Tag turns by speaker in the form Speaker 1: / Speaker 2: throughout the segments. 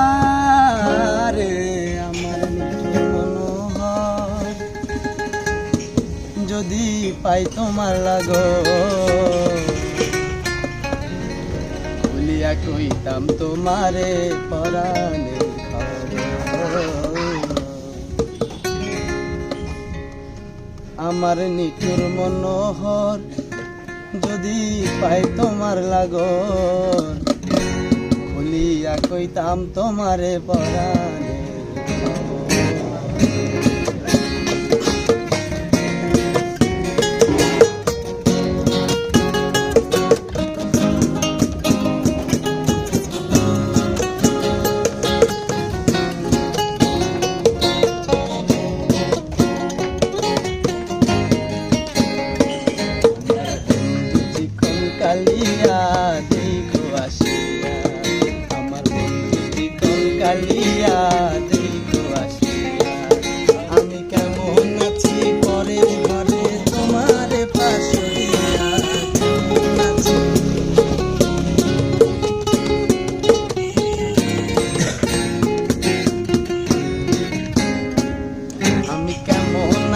Speaker 1: আরে আমার যদি পাই তোমার লাগো বলিয়া কইতাম তোমারে পরাণে আমার নিঠুর মনোহর যদি পাই তোমার লাগর খুলিয়া কইতাম তোমারে পরাণে।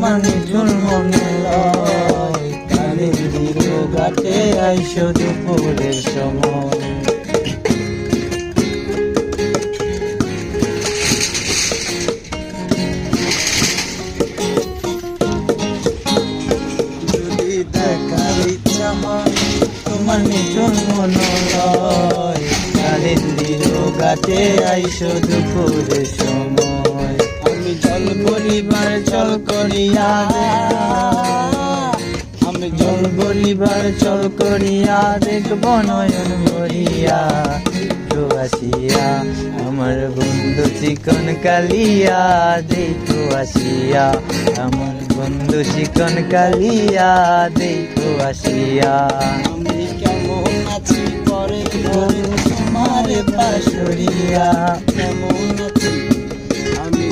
Speaker 1: মনে লয়। কালের দীর্ঘ ঘাটে আইসো দুপুরের সময়। তোমার নিঝুল মনে লয়। কালের দীর্ঘ ঘাটে আইসো দুপুরের সময়। পরিবার চল করিয়া আমি জল পরিবার চল করিয়া দেখব নয়ন ভরিয়া। আসিয়া আমার বন্ধু চিকন কালিয়া দেখো আসিয়া আমার বন্ধু চিকন কালিয়া দেখো আসিয়া আমি কেমন আছি পরে তোমার পাশরিয়া কেমন আছি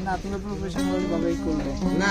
Speaker 2: না তুমি প্রফেশনাল ভাবেই করবে।
Speaker 1: না